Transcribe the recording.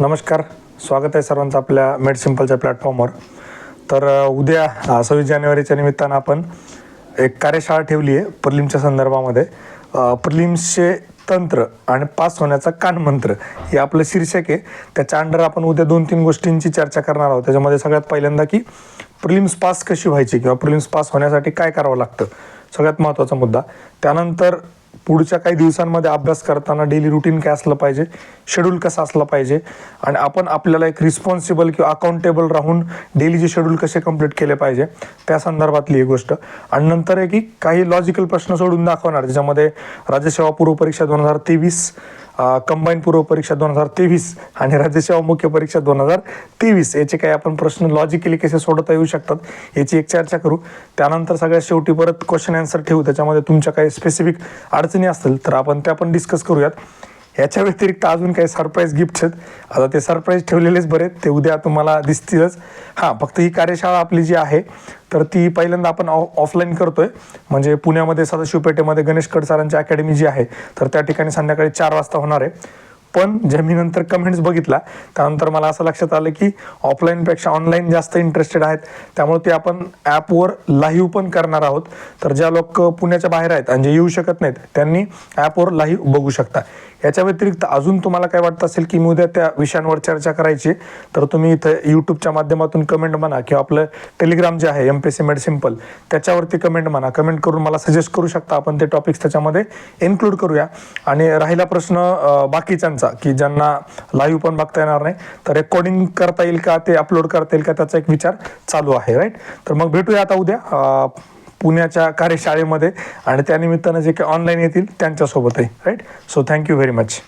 नमस्कार. स्वागत आहे सर्वांचं आपल्या मेड सिम्पलच्या प्लॅटफॉर्मवर तर उद्या सव्वीस जानेवारीच्या निमित्तानं आपण एक कार्यशाळा ठेवली आहे प्रलिमच्या संदर्भामध्ये. प्रलिम्सचे तंत्र आणि पास होण्याचा कानमंत्र हे आपलं शीर्षक आहे. त्याच्या अंडर आपण उद्या दोन तीन गोष्टींची चर्चा करणार आहोत. त्याच्यामध्ये सगळ्यात पहिल्यांदा की प्रिलिम्स पास कशी व्हायची किंवा प्रिलिम्स पास होण्यासाठी काय करावं लागतं. सगळ्यात महत्त्वाचा मुद्दा. त्यानंतर पुढच्या काही दिवसांमध्ये अभ्यास करताना डेली रुटीन काय असलं पाहिजे? शेड्यूल कसं असलं पाहिजे? आणि आपण आपल्याला एक रिस्पॉन्सिबल किंवा अकाउंटेबल राहून डेलीचे शेड्यूल कसे कंप्लीट केले पाहिजे त्या संदर्भातली एक गोष्ट. आणि नंतर आहे की काही लॉजिकल प्रश्न सोडून दाखवणार ज्याच्यामध्ये राज्यसेवा पूर्व परीक्षा दोन हजार तेवीस कंबाईन पूर्व परीक्षा दोन हजार तेवीस आणि राज्यसेवा मुख्य परीक्षा दोन हजार तेवीस. याचे काही आपण प्रश्न लॉजिकली कसे सोडवता येऊ शकतात याची एक चर्चा करू. त्यानंतर सगळ्यात शेवटी परत क्वेश्चन आन्सर ठेवू. त्याच्यामध्ये तुमच्या काही स्पेसिफिक अडचणी असतील तर आपण त्या पण डिस्कस करूयात. याच्या व्यतिरिक्त अजून काही सरप्राईज गिफ्ट आहेत. आता ते सरप्राईज ठेवलेलेच बरे आहेत. ते उद्या तुम्हाला दिसतीलच. हां फक्त ही कार्यशाळा आपली जी आहे तर ती पहिल्यांदा आपण ऑफलाईन करतोय. म्हणजे पुण्यामध्ये सदाशिवपेठेमध्ये गणेश कडसारांची अकॅडमी जी आहे तर त्या ठिकाणी संध्याकाळी चार वाजता होणार आहे. पण जमीनंतर मी नंतर कमेंट्स बघितला त्यानंतर मला असं लक्षात आलं की ऑफलाईनपेक्षा ऑनलाईन जास्त इंटरेस्टेड आहेत. त्यामुळे ते आपण ॲपवर लाईव्ह पण करणार आहोत. तर ज्या लोक पुण्याच्या बाहेर आहेत आणि जे येऊ शकत नाहीत त्यांनी ॲपवर लाईव्ह बघू शकता. याच्या व्यतिरिक्त अजून तुम्हाला काय वाटत असेल की मी उद्या त्या विषयांवर चर्चा करायची तर तुम्ही इथं यूट्यूबच्या माध्यमातून कमेंट म्हणा किंवा आपलं टेलिग्राम जे आहे M P C made simple त्याच्यावरती कमेंट म्हणा. कमेंट करून मला सजेस्ट करू शकता आपण ते टॉपिक्स त्याच्यामध्ये इन्क्लूड करूया. आणि राहिला प्रश्न बाकीच्यांचा. बाकीच्यांचा की ज्यांना लाईव्ह पण बघता येणार नाही तर रेकॉर्डिंग करता येईल का ते अपलोड करता येईल का त्याचा एक विचार चालू आहे राईट तर मग भेटूया आता उद्या पुण्याच्या कार्यशाळेमध्ये आणि त्यानिमित्तानं जे काही ऑनलाईन येतील त्यांच्यासोबतही right so thank you very much